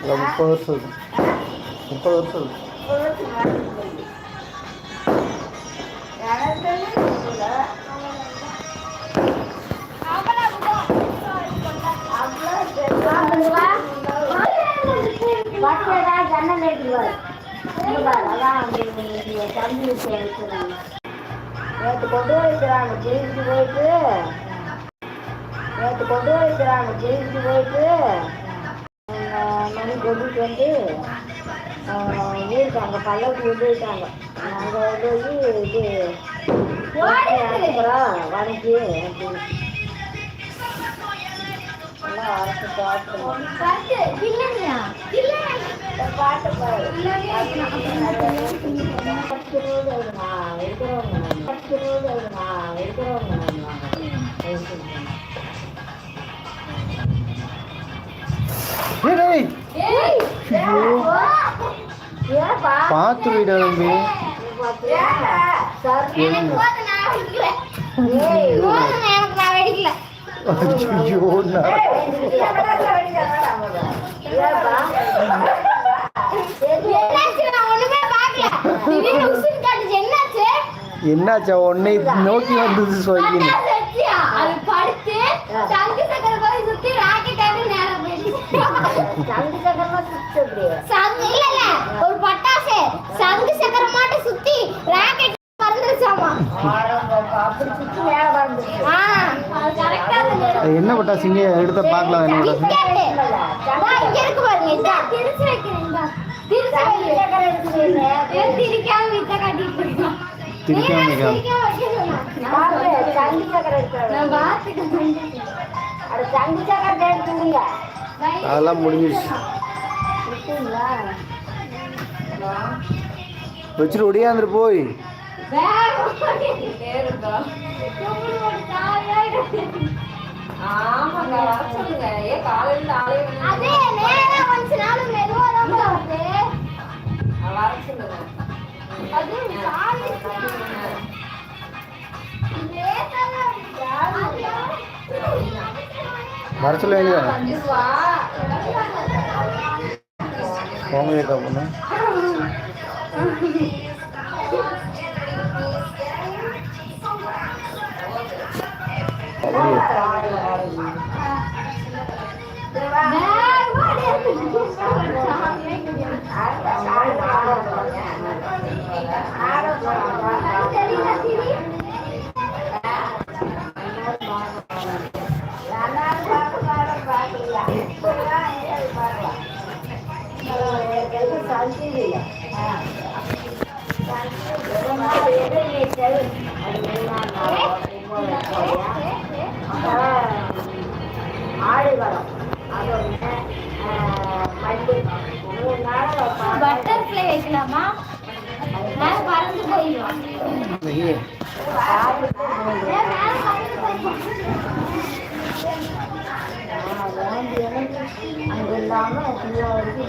இல்லை முப்பது வருஷம் இருக்கும் முப்பது வருஷம் இருக்கும் நேற்று கொண்டு வைக்கிறாங்க ஜெயிச்சு போயிட்டு. நேற்று கொண்டு வைக்கிறாங்க ஜெயிச்சு போயிட்டு. மணிக்கு கொண்டுட்டு வந்து ஆஹ் ஊருக்கு அங்கே பல்லக்கு கொண்டு இது அங்கே கொண்டு போய் இது அனுப்புகிறோம் வணக்கி அப்படின்னு எல்லாம் அரசு பாட்டு பாட்டு ஏய், பார்த்து விட தம்பி ஐயோ நான். என்னாச்சா? உன்னை நோக்கி வந்தது சங்கு சுத்தி சங்கு இல்ல இல்ல ஒரு பட்டாசு சங்கு சக்கர மாட்ட சுத்தி ராக்கெட் என்ன பட்டாசு இங்கே எடுத்த பார்க்கலாம் என்ன பட்டாசு இங்க இருக்கு பாருங்க இதா திருச்சி வைக்கிறேன் இந்தா. திருச்சி வைக்கிறேன். திரிக்காம வித்த காட்டிட்டு இருக்கோம். திரிக்காம வைக்காம. திரிக்காம வைக்க சொன்னாங்க. சங்கு சக்கரை இருக்கிறது நான் பார்த்துக்கிறேன் அது சங்கு சக்கரை எடுத்துங்க அதெல்லாம் முடிஞ்சிருச்சு. வச்சுட்டு ஒடியாந்துரு போய். ஆமாங்க வர சொல்லுங்க. போங்க பொண்ணு Valeu. பட்டர்ஃப்ளை வைக்கலாமா? மேல பறந்து போயிடும். மேல பறந்து போயிடும். వంద పిల్లవాడికి